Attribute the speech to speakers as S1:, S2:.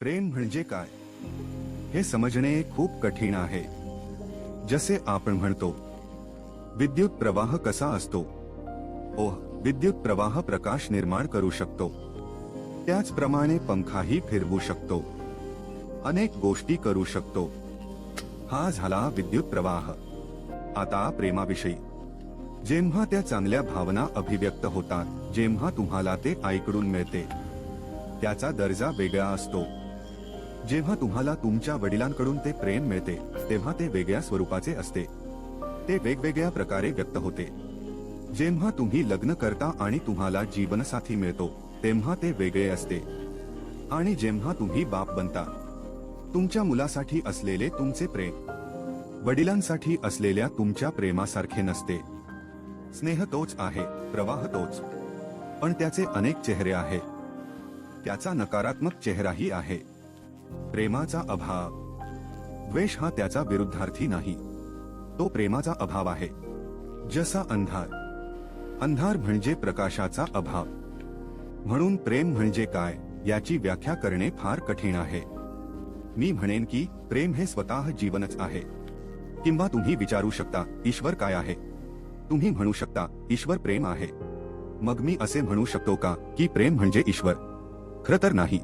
S1: प्रेम म्हणजे काय? हे समजणे खूप कठीण आहे. जसे आपण म्हणतो विद्युत प्रवाह कसा असतो? ओह विद्युत प्रवाह प्रकाश निर्माण करू शकतो. त्याचप्रमाणे पंखाही फिरवू शकतो. अनेक गोष्टी करू शकतो. हा झाला विद्युत प्रवाह. आता प्रेमाविषयी. जेव्हा त्या चांगल्या भावना अभिव्यक्त होतात जेव्हा तुम्हाला ते आईकडून मिळते. त्याचा दर्जा वेगळा असतो. जेव्हा तुम्हाला तुमच्या वडिलांकडून ते प्रेम मिळते तेव्हा ते वेगळ्या स्वरूपाचे असते. ते वेगवेगळ्या प्रकारे व्यक्त होते. जेव्हा तुम्ही लग्न करता आणि तुम्हाला जीवनसाथी मिळतो तेव्हा ते वेगळे असते. आणि जेव्हा तुम्ही बाप बनता तुमच्या मुलासाठी असलेले तुमचे प्रेम वडिलांसाठी असलेल्या तुमच्या प्रेमासारखे नसते. स्नेह तोच आहे प्रवाह तोच. पण त्याचे अनेक चेहरे आहेत त्याचा नकारात्मक चेहराही आहे. प्रेमाचा अभाव. द्वेष हा त्याचा विरुद्धार्थी नाही. तो प्रेमाचा अभाव आहे. जसा अंधार. अंधार म्हणजे प्रकाशाचा अभाव. म्हणून प्रेम म्हणजे काय याची व्याख्या करणे फार कठीण आहे. मी म्हणेन की प्रेम हे स्वतः जीवनच आहे. किंवा तुम्ही विचारू शकता ईश्वर काय आहे? तुम्ही म्हणू शकता ईश्वर प्रेम आहे. मग मी असे म्हणू शकतो का की प्रेम म्हणजे ईश्वर? खरं तर नाही.